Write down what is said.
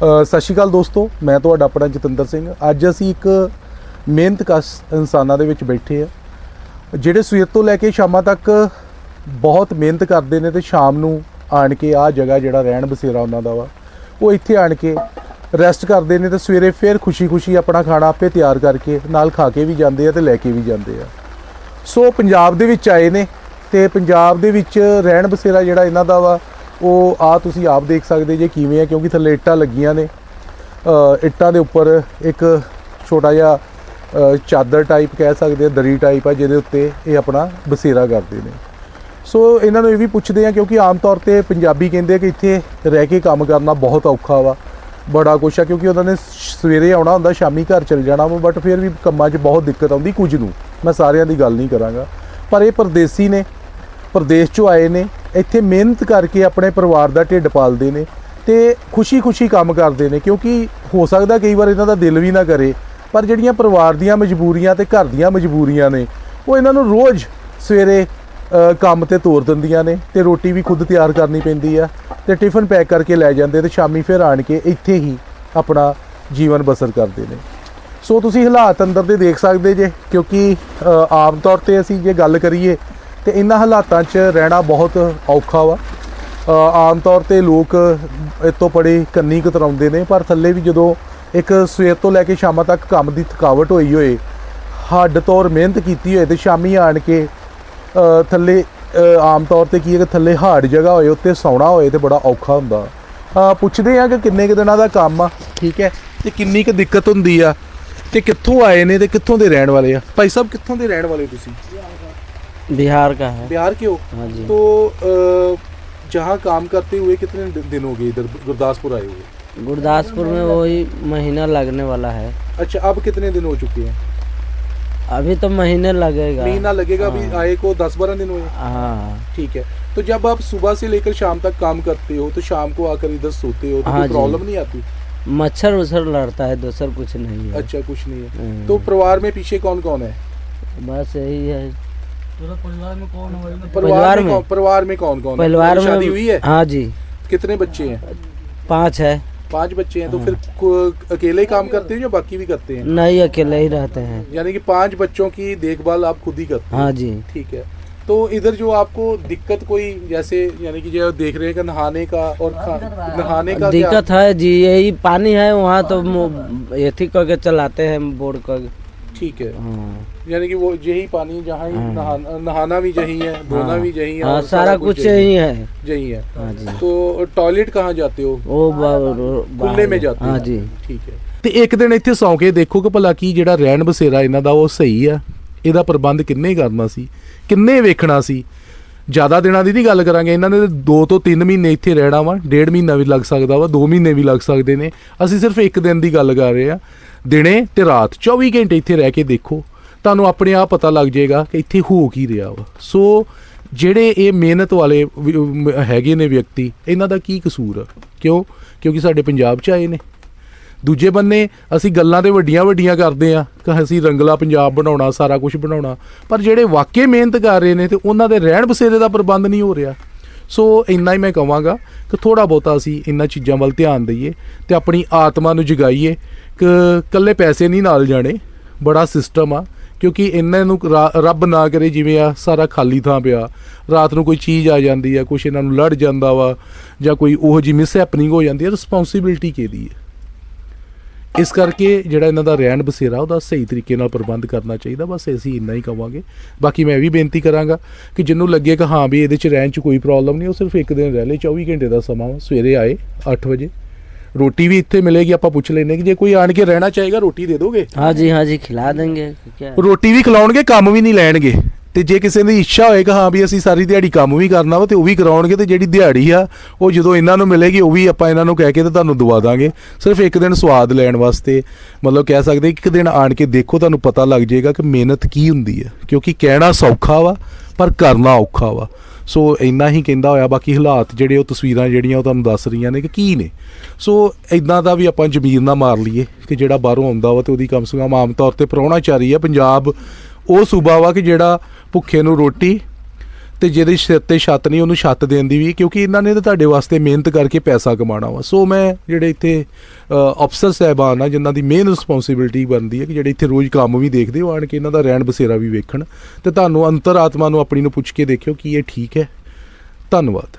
ਸਤਿ ਸ਼੍ਰੀ ਅਕਾਲ ਦੋਸਤੋ, ਮੈਂ ਤੁਹਾਡਾ ਆਪਣਾ ਜਤਿੰਦਰ ਸਿੰਘ। ਅੱਜ ਅਸੀਂ ਇੱਕ ਮਿਹਨਤਕਸ਼ ਇਨਸਾਨਾਂ ਦੇ ਵਿੱਚ ਬੈਠੇ ਆ, ਜਿਹੜੇ ਸਵੇਰ ਤੋਂ ਲੈ ਕੇ ਸ਼ਾਮਾਂ ਤੱਕ ਬਹੁਤ ਮਿਹਨਤ ਕਰਦੇ ਨੇ ਤੇ ਸ਼ਾਮ ਨੂੰ ਆਣ ਕੇ ਆਹ ਜਗ੍ਹਾ ਜਿਹੜਾ ਰਹਿਣ ਬਸੇਰਾ ਉਹਨਾਂ ਦਾ ਵਾ, ਉਹ ਇੱਥੇ ਆਣ ਕੇ ਰੈਸਟ ਕਰਦੇ ਨੇ ਤੇ ਸਵੇਰੇ ਫਿਰ ਖੁਸ਼ੀ-ਖੁਸ਼ੀ ਆਪਣਾ ਖਾਣਾ ਆਪੇ ਤਿਆਰ ਕਰਕੇ ਨਾਲ ਖਾ ਕੇ ਵੀ ਜਾਂਦੇ ਆ ਤੇ ਲੈ ਕੇ ਵੀ ਜਾਂਦੇ ਆ। ਸੋ ਪੰਜਾਬ ਦੇ ਵਿੱਚ ਆਏ ਨੇ ਤੇ ਪੰਜਾਬ ਦੇ ਵਿੱਚ ਰਹਿਣ ਬਸੇਰਾ ਜਿਹੜਾ ਇਹਨਾਂ ਦਾ ਵਾ ਉਹ ਆ ਤੁਸੀਂ ਆਪ ਦੇਖ ਸਕਦੇ ਜੇ ਕਿਵੇਂ ਆ, ਕਿਉਂਕਿ ਥੱਲੇ ਇੱਟਾਂ ਲੱਗੀਆਂ ਨੇ। ਇੱਟਾਂ ਦੇ ਉੱਪਰ ਇੱਕ ਛੋਟਾ ਜਿਹਾ ਚਾਦਰ ਟਾਈਪ ਕਹਿ ਸਕਦੇ ਆ, ਦਰੀ ਟਾਈਪ ਆ, ਜਿਹਦੇ ਉੱਤੇ ਇਹ ਆਪਣਾ ਬਸੇਰਾ ਕਰਦੇ ਨੇ। ਸੋ ਇਹਨਾਂ ਨੂੰ ਇਹ ਵੀ ਪੁੱਛਦੇ ਆ, ਕਿਉਂਕਿ ਆਮ ਤੌਰ ਤੇ ਪੰਜਾਬੀ ਕਹਿੰਦੇ ਕਿ ਇੱਥੇ ਰਹਿ ਕੇ ਕੰਮ ਕਰਨਾ ਬਹੁਤ ਔਖਾ ਵਾ। ਬੜਾ ਕੁਛ ਆ, ਕਿਉਂਕਿ ਉਹਨਾਂ ਨੇ ਸਵੇਰੇ ਆਉਣਾ ਹੁੰਦਾ, ਸ਼ਾਮੀ ਘਰ ਚਲ ਜਾਣਾ ਵਾ ਬਟ ਫਿਰ ਵੀ ਕੰਮਾਂ 'ਚ ਬਹੁਤ ਦਿੱਕਤ ਆਉਂਦੀ ਕੁਝ ਨੂੰ। ਮੈਂ ਸਾਰਿਆਂ ਦੀ ਗੱਲ ਨਹੀਂ ਕਰਾਂਗਾ। ਪਰ ਇਹ ਪਰਦੇਸੀ ਨੇ, ਪ੍ਰਦੇਸ਼ 'ਚੋਂ ਆਏ ਨੇ। ਇੱਥੇ ਮਿਹਨਤ ਕਰਕੇ ਆਪਣੇ ਪਰਿਵਾਰ ਦਾ ਢਿੱਡ ਪਾਲਦੇ ਨੇ ਤੇ ਖੁਸ਼ੀ-ਖੁਸ਼ੀ ਕੰਮ ਕਰਦੇ ਨੇ, ਕਿਉਂਕਿ ਹੋ ਸਕਦਾ ਕਈ ਵਾਰ ਇਹਨਾਂ ਦਾ ਦਿਲ ਵੀ ਨਾ ਕਰੇ, ਪਰ ਜਿਹੜੀਆਂ ਪਰਿਵਾਰ ਦੀਆਂ ਮਜਬੂਰੀਆਂ ਤੇ ਘਰ ਦੀਆਂ ਮਜਬੂਰੀਆਂ ਨੇ, ਉਹ ਇਹਨਾਂ ਨੂੰ ਰੋਜ਼ ਸਵੇਰੇ ਕੰਮ ਤੇ ਤੋਰ ਦਿੰਦੀਆਂ ਨੇ ਤੇ ਰੋਟੀ ਵੀ ਖੁਦ ਤਿਆਰ ਕਰਨੀ ਪੈਂਦੀ ਆ ਤੇ ਟਿਫਨ ਪੈਕ ਕਰਕੇ ਲੈ ਜਾਂਦੇ ਤੇ ਸ਼ਾਮੀ ਫਿਰ ਆਣ ਕੇ ਇੱਥੇ ਹੀ ਆਪਣਾ ਜੀਵਨ ਬਸਰ ਕਰਦੇ ਨੇ। ਸੋ ਤੁਸੀਂ ਹਾਲਾਤ ਅੰਦਰ ਦੇ ਦੇਖ ਸਕਦੇ ਜੇ, ਕਿਉਂਕਿ ਆਮ ਤੌਰ ਤੇ ਅਸੀਂ ਜੇ ਗੱਲ ਕਰੀਏ ਤੇ ਇਹਨਾਂ ਹਾਲਾਤਾਂ 'ਚ ਰਹਿਣਾ ਬਹੁਤ ਔਖਾ ਵਾ। ਆਮ ਤੌਰ ਤੇ ਲੋਕ ਇਹ ਤੋਂ ਕੰਨੀ ਕਤਰਾਉਂਦੇ ਨੇ ਪਰ ਥੱਲੇ ਵੀ ਜਦੋਂ ਇੱਕ ਸਵੇਰ ਤੋਂ ਲੈ ਕੇ ਸ਼ਾਮਾਂ ਤੱਕ ਕੰਮ ਦੀ ਥਕਾਵਟ ਹੋਈ ਹੋਏ ਹੱਡ ਤੌਰ ਮਿਹਨਤ ਕੀਤੀ ਹੋਏ ਤੇ ਸ਼ਾਮੀ ਆਣ ਕੇ ਥੱਲੇ ਆਮ ਤੌਰ ਤੇ ਕੀ ਹੈ ਕਿ ਥੱਲੇ ਹਾਰਡ ਜਗ੍ਹਾ ਹੋਏ ਉੱਤੇ ਸੌਣਾ ਹੋਏ ਤੇ ਬੜਾ ਔਖਾ ਹੁੰਦਾ। ਅ, ਪੁੱਛਦੇ ਆ ਕਿ ਕਿੰਨੇ ਕੁ ਦਿਨਾਂ ਦਾ ਕੰਮ ਆ ਠੀਕ ਹੈ ਤੇ ਕਿੰਨੀ ਕੁ ਦਿੱਕਤ ਹੁੰਦੀ ਆ ਤੇ ਕਿੱਥੋਂ ਆਏ ਨੇ ਤੇ ਕਿੱਥੋਂ ਦੇ ਰਹਿਣ ਵਾਲੇ ਆ? ਭਾਈ ਸਾਹਿਬ ਕਿੱਥੋਂ ਦੇ ਰਹਿਣ ਵਾਲੇ ਤੁਸੀਂ? बिहार का है। बिहार के हो? हाँ जी। तो जहाँ काम करते हुए कितने दिन हो गए इधर? गुरदासपुर आए हुए? गुरदासपुर में वही महीना लगने वाला है। अच्छा अब कितने दिन हो चुके हैं? अभी तो महीने लगेगा। महीना लगेगा अभी हाँ। आए को दस बारह दिन हुए। हाँ। ठीक है। तो जब आप सुबह से लेकर शाम तक काम करते हो तो शाम को आकर इधर सोते हो तो हाँ प्रॉब्लम नहीं आती? मच्छर उच्छर लड़ता है दूसर कुछ नहीं है। अच्छा कुछ नहीं है। हम्म। तो परिवार में पीछे कौन कौन है? बस यही है। परिवार परिवार में? कौन परिवार में कौन कौन परिवार में शादी हुई है? हाँ जी। कितने बच्चे हैं? पाँच है। पाँच बच्चे हैं तो हाँ। फिर अकेले ही काम करते हो या बाकी भी करते हैं? नहीं अकेले ही रहते हैं। यानी कि पाँच बच्चों की देखभाल आप खुद ही करते हैं? हाँ जी। ठीक है। तो इधर जो आपको दिक्कत कोई जैसे यानी कि जो देख रहे हैं नहाने का और नहाने का क्या? दिक्कत है जी यही पानी है वहाँ तो एथी करके चलाते हैं बोर्ड कर ठीक है। हाँ। यानी कि वो यही पानी जहाँ ही हाँ। नहाना नहाना भी यही है धोना हाँ। भी यही है हाँ और सारा कुछ यही है यही है हाँ जी तो टॉयलेट कहाँ जाते हो वो बा- खुले में बाहर- जाते हाँ हो जी ਠੀਕ ਹੈ ਤੇ ਇੱਕ ਦਿਨ ਇੱਥੇ ਸੌਂ ਕੇ ਦੇਖੋ ਕਿ ਭਲਾ ਕੀ ਜਿਹੜਾ ਰਹਿਣ ਬਸੇਰਾ ਇਹਨਾਂ ਦਾ ਉਹ ਸਹੀ ਆ ਇਹਦਾ ਪ੍ਰਬੰਧ ਕਿੰਨੇ ਕਰਨਾ ਸੀ ਕਿੰਨੇ ਵੇਖਣਾ ਸੀ ਜ਼ਿਆਦਾ ਦਿਨਾਂ ਦੀ ਨਹੀਂ ਗੱਲ ਕਰਾਂਗੇ ਇਹਨਾਂ ਨੇ 2 ਤੋਂ 3 ਮਹੀਨੇ ਇੱਥੇ ਰਹਿਣਾ ਵਾ ਡੇਢ ਮਹੀਨਾ ਵੀ ਲੱਗ ਸਕਦਾ ਵਾ 2 ਮਹੀਨੇ ਵੀ ਲੱਗ ਸਕਦੇ ਨੇ ਅਸੀਂ ਸਿਰਫ ਇੱਕ ਦਿਨ ਦੀ ਗੱਲ ਕਰ ਰਹੇ ਆ ਦਿਨੇ ਤੇ ਰਾਤ 24 ਘੰਟੇ ਇੱਥੇ ਰਹਿ ਕੇ ਦੇਖੋ ਤੁਹਾਨੂੰ ਆਪਣੇ ਆਪ ਪਤਾ ਲੱਗ ਜਾਏਗਾ ਕਿ ਇੱਥੇ ਹੋ ਕੀ ਰਿਹਾ ਵਾ। ਸੋ, ਜਿਹੜੇ ਇਹ ਮਿਹਨਤ ਵਾਲੇ ਵੀ- ਹੈਗੇ ਨੇ ਵਿਅਕਤੀ, ਇਹਨਾਂ ਦਾ ਕੀ ਕਸੂਰ ਆ? ਕਿਉਂ? ਕਿਉਂਕਿ ਸਾਡੇ ਪੰਜਾਬ 'ਚ ਆਏ ਨੇ। ਦੂਜੇ ਬੰਨੇ, ਅਸੀਂ ਗੱਲਾਂ ਤੇ ਵੱਡੀਆਂ ਵੱਡੀਆਂ ਕਰਦੇ ਆ ਕਿ ਅਸੀਂ ਰੰਗਲਾ ਪੰਜਾਬ ਬਣਾਉਣਾ, ਸਾਰਾ ਕੁਝ ਬਣਾਉਣਾ। ਪਰ ਜਿਹੜੇ ਵਾਕਈ ਮਿਹਨਤ ਕਰ ਰਹੇ ਨੇ ਤੇ ਉਹਨਾਂ ਦੇ ਰਹਿਣ ਬਸੇਰੇ ਦਾ ਪ੍ਰਬੰਧ ਨਹੀਂ ਹੋ ਰਿਹਾ। ਸੋ, ਇੰਨਾ ਹੀ ਮੈਂ ਕਹਾਂਗਾ ਕਿ ਥੋੜਾ ਬਹੁਤਾ ਅਸੀਂ ਇਹਨਾਂ ਚੀਜ਼ਾਂ ਵੱਲ ਧਿਆਨ ਦਈਏ ਤੇ ਆਪਣੀ ਆਤਮਾ ਨੂੰ ਜਗਾਈਏ ਕਿ ਕੱਲੇ ਪੈਸੇ ਨਹੀਂ ਨਾਲ ਜਾਣੇ, ਬੜਾ ਸਿਸਟਮ ਆ। ਕਿਉਂਕਿ ਇਹਨਾਂ ਨੂੰ ਰਾ- ਰੱਬ ਨਾ ਕਰੇ ਜਿਵੇਂ ਆ ਸਾਰਾ ਖਾਲੀ ਥਾਂ ਪਿਆ। ਰਾਤ ਨੂੰ ਕੋਈ ਚੀਜ਼ ਆ ਜਾਂਦੀ ਆ, ਕੁਛ ਇਹਨਾਂ ਨੂੰ ਲੜ ਜਾਂਦਾ ਵਾ, ਜਾਂ ਕੋਈ ਉਹੋ ਜਿਹੀ ਮਿਸ ਹੈਪਨਿੰਗ ਹੋ ਜਾਂਦੀ ਆ ਰਿਸਪੌਂਸਿਬਿਲਟੀ ਕਿਹਦੀ ਹੈ ਇਸ ਕਰਕੇ ਜਿਹੜਾ ਇਹਨਾਂ ਦਾ ਰਹਿਣ ਬਸੇਰਾ, ਉਹਦਾ ਸਹੀ ਤਰੀਕੇ ਨਾਲ ਪ੍ਰਬੰਧ ਕਰਨਾ ਚਾਹੀਦਾ, ਬਸ ਅਸੀਂ ਇੰਨਾ ਹੀ ਕਵਾਂਗੇ। ਬਾਕੀ ਮੈਂ ਇਹ ਵੀ ਬੇਨਤੀ ਕਰਾਂਗਾ ਕਿ ਜਿੰਨੂੰ ਲੱਗੇ ਕਿ ਹਾਂ ਵੀ ਇਹਦੇ ਚ ਰਹਿਣ ਚ ਕੋਈ ਪ੍ਰੋਬਲਮ ਨਹੀਂ, ਉਹ ਸਿਰਫ ਇੱਕ ਦਿਨ ਰਹਿ ਲਏ 24 ਘੰਟੇ ਦਾ ਸਮਾਂ ਵਾ, ਸਵੇਰੇ ਆਏ 8 ਵਜੇ। ਰੋਟੀ ਵੀ ਇੱਥੇ ਮਿਲੇਗੀ ਆਪਾਂ ਪੁੱਛ ਲੈਨੇ ਕਿ ਜੇ ਕੋਈ ਆਣ ਕੇ ਰਹਿਣਾ ਚਾਹੇਗਾ ਰੋਟੀ ਦੇ ਦੋਗੇ हाँ जी हाँ जी खिला देंगे क्या ਰੋਟੀ ਵੀ ਖਿਲਾਉਣਗੇ ਕੰਮ ਵੀ ਨਹੀਂ ਲੈਣਗੇ ਤੇ ਜੇ ਕਿਸੇ ਦੀ ਇੱਛਾ ਹੋਏ ਕਿ ਹਾਂ ਵੀ ਅਸੀਂ ਸਾਰੀ ਦਿਹਾੜੀ ਕੰਮ ਵੀ ਕਰਨਾ ਵਾ ਤੇ ਉਹ ਵੀ ਕਰਾਉਣਗੇ ਤੇ ਜਿਹੜੀ ਦਿਹਾੜੀ ਆ ਉਹ ਜਦੋਂ ਇਹਨਾਂ ਨੂੰ ਮਿਲੇਗੀ ਉਹ ਵੀ ਆਪਾਂ ਇਹਨਾਂ ਨੂੰ ਕਹਿ ਕੇ ਤੇ ਤੁਹਾਨੂੰ ਦਵਾ ਦਾਂਗੇ ਸਿਰਫ ਇੱਕ ਦਿਨ ਸਵਾਦ ਲੈਣ ਵਾਸਤੇ ਮਤਲਬ ਕਹਿ ਸਕਦੇ ਇੱਕ ਦਿਨ ਆਣ ਕੇ ਦੇਖੋ ਤੁਹਾਨੂੰ ਪਤਾ ਲੱਗ ਜਾਏਗਾ ਕਿ ਮਿਹਨਤ ਕੀ ਹੁੰਦੀ ਹੈ ਕਿਉਂਕਿ ਕਹਿਣਾ ਸੌਖਾ ਵਾ ਪਰ ਕਰਨਾ ਔਖਾ ਵਾ ਸੋ ਇੰਨਾ ਹੀ ਕਹਿੰਦਾ ਹੋਇਆ, ਬਾਕੀ ਹਾਲਾਤ ਜਿਹੜੇ ਉਹ ਤਸਵੀਰਾਂ ਜਿਹੜੀਆਂ ਉਹ ਤੁਹਾਨੂੰ ਦੱਸ ਰਹੀਆਂ ਨੇ ਕਿ ਕੀ ਨੇ। ਸੋ ਇਦਾਂ ਦਾ ਵੀ ਆਪਾਂ ਜ਼ਮੀਰ ਨਾ ਮਾਰ ਲਈਏ ਕਿ ਜਿਹੜਾ ਬਾਹਰੋਂ ਆਉਂਦਾ ਵਾ ਤੇ ਉਹਦੀ ਕਮ ਸੇ ਕਮ ਆਮ ਤੌਰ ਤੇ ਪ੍ਰਾਹੁਣਾਚਾਰੀ ਆ ਪੰਜਾਬ, ਉਹ ਸੂਬਾ ਵਾ ਕਿ ਜਿਹੜਾ ਭੁੱਖੇ ਨੂੰ ਰੋਟੀ ਤੇ ਜਿਹਦੇ ਸਿਰ ਤੇ ਛੱਤ ਨਹੀਂ, ਉਹਨੂੰ ਛੱਤ ਦੇਣ ਦੀ ਵੀ, ਕਿਉਂਕਿ ਇਹਨਾਂ ਨੇ ਤਾਂ ਤੁਹਾਡੇ ਵਾਸਤੇ ਮਿਹਨਤ ਕਰਕੇ ਪੈਸਾ ਕਮਾਉਣਾ ਵਾ। ਸੋ ਮੈਂ ਜਿਹੜੇ ਇੱਥੇ ਅਫਸਰ ਸਹਿਬਾਨ ਆ, ਜਿਨ੍ਹਾਂ ਦੀ ਮੇਨ ਰਿਸਪੌਂਸਿਬਿਲਟੀ ਬਣਦੀ ਹੈ ਕਿ ਜਿਹੜੇ ਇੱਥੇ ਰੋਜ਼ ਕੰਮ ਵੀ ਦੇਖਦੇ ਹੋ ਆਣ ਕੇ ਇਹਨਾਂ ਦਾ ਰਹਿਣ ਬਸੇਰਾ ਵੀ ਵੇਖਣ। ਤੇ ਤੁਹਾਨੂੰ ਅੰਤਰ ਆਤਮਾ ਨੂੰ ਆਪਣੀ ਨੂੰ ਪੁੱਛ ਕੇ ਦੇਖਿਓ ਕਿ ਇਹ ਠੀਕ ਹੈ। ਧੰਨਵਾਦ।